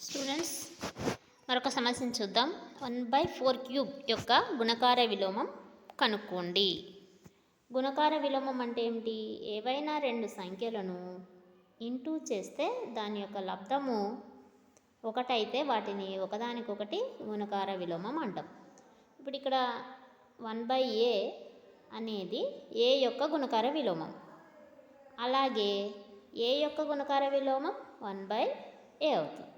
Students మరొక సమస్యను చూద్దాం. వన్ బై ఫోర్ క్యూబ్ యొక్క గుణకార విలోమం కనుక్కోండి. గుణకార విలోమం అంటే ఏమిటి? ఏవైనా రెండు సంఖ్యలను ఇంటూ చేస్తే దాని యొక్క లబ్ధము ఒకటైతే వాటిని ఒకదానికొకటి గుణకార విలోమం అంటాం. ఇప్పుడు ఇక్కడ వన్ బై ఏ అనేది ఏ యొక్క గుణకార విలోమం? అలాగే ఏ యొక్క గుణకార విలోమం? వన్ బై ఏ అవుతుంది.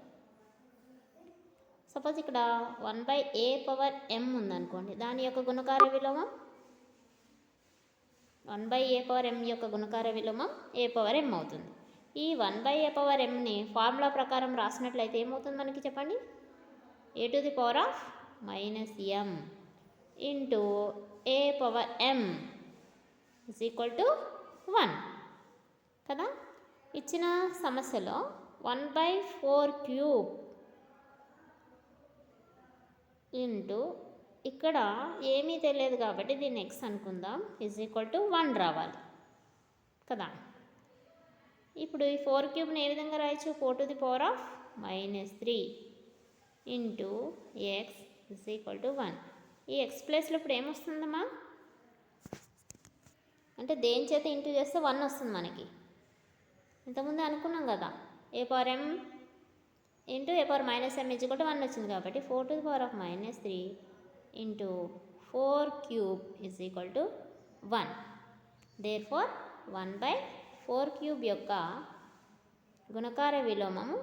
సపోజ్ ఇక్కడ one by a power m ఉందనుకోండి దాని యొక్క గుణకార విలోమం? One by a power m యొక్క గుణకార విలోమం ఏ పవర్ ఎం అవుతుంది. ఈ వన్ బై ఏ పవర్ ఎంని ఫార్ములా ప్రకారం రాసినట్లయితే ఏమవుతుంది మనకి చెప్పండి? A to the power of minus m into a power m is equal to one కదా? ఇచ్చిన సమస్యలో one by four cube into ఇక్కడ ఏమీ తెలియదు కాబట్టి దీన్ని ఎక్స్ అనుకుందాం. ఇజ్ ఈక్వల్ టు వన్ రావాలి. కదా? ఇప్పుడు ఈ ఫోర్ క్యూబ్ని ఏ విధంగా రాయొచ్చు? Four to the power of minus three into x is equal to one ఈ ఎక్స్ ప్లేస్లో ఇప్పుడు ఏమొస్తుందమ్మా? అంటే దేని చేత ఇంటూ చేస్తే వన్ వస్తుంది మనకి. ఇంతకుముందే అనుకున్నాం కదా. A power m into a power minus m is కూడా వన్ వచ్చింది కాబట్టి four to the power of minus three into four cube is equal to one therefore one by four cube యొక్క గుణకార విలోమము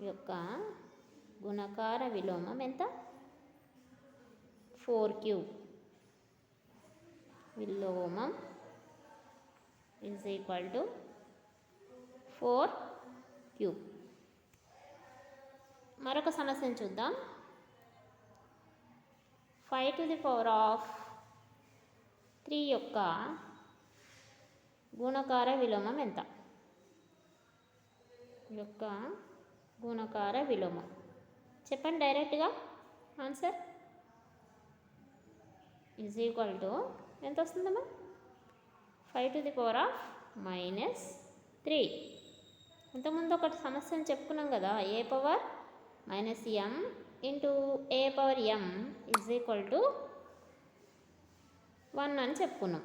యొక్క గుణకార విలోమం ఎంత? ఫోర్ క్యూబ్ విలోమం is equal to four cube మరొక సమస్యను చూద్దాం. Five to the power of three యొక్క గుణకార విలోమం ఎంత? యొక్క గుణకార విలోమం. చెప్పండి డైరెక్ట్గా ఆన్సర్ ఈజ్ ఈక్వల్ టు ఎంత వస్తుందమ్మా? Five to the power of minus three ఇంతకుముందు ఒకటి సమస్యను చెప్పుకున్నాం కదా a power? Minus m into a power m is equal to one అని చెప్పుకున్నాం.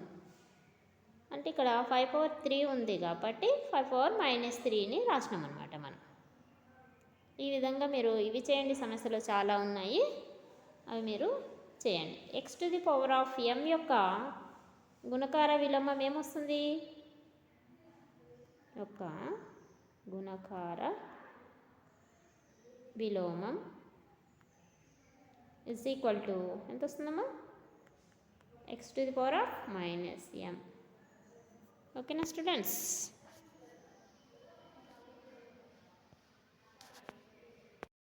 అంటే ఇక్కడ ఫైవ్ పవర్ త్రీ ఉంది కాబట్టి ఫైవ్ పవర్ మైనస్ త్రీని రాసినాం అనమాట మనం. ఈ విధంగా మీరు ఇవి చేయండి సమస్యలు చాలా ఉన్నాయి. అవి మీరు చేయండి. X to the power of m యొక్క గుణకార విలంబం ఏమొస్తుంది? యొక్క గుణకార విలోమం ఇస్ ఈక్వల్ టు ఎంత వస్తుందమ్మా x to the power of minus m ఓకేనా స్టూడెంట్స్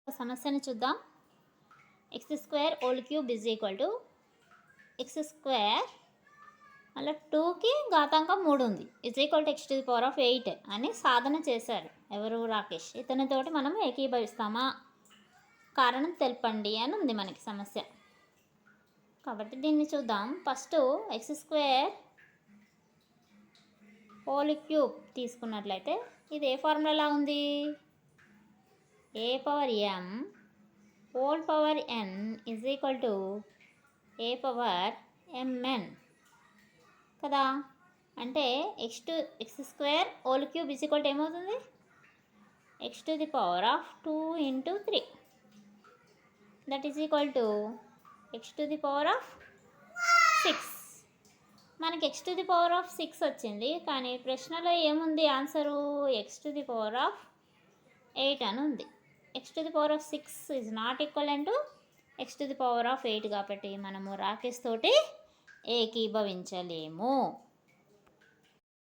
సమస్యని చూద్దాం. X square whole cube is equal to x square అలా టూకి ఘాతాంకం మూడు ఉంది is equal to x to the power of eight అని సాధన చేశారు ఎవరు? రాకేష్. ఇతనితోటి మనం ఏకీభవిస్తామా? కారణం తెలపండి అని ఉంది మనకి సమస్య. కాబట్టి దీన్ని చూద్దాం. First x square whole cube తీసుకున్నట్లయితే ఇది ఏ ఫార్ములా ఉంది? A power m whole power n is equal to a power mn కదా? అంటే x to x square whole cube is equal ఏమవుతుంది? X to the power of two into three that is equal to x to the power of six మనకి x to the power of six వచ్చింది కానీ ప్రశ్నలో ఏముంది answer? X to the power of eight అని ఉంది. X to the power of six is not equal to x to the power of eight కాబట్టి మనము రాకేష్ తోటి ఏకీభవించలేము.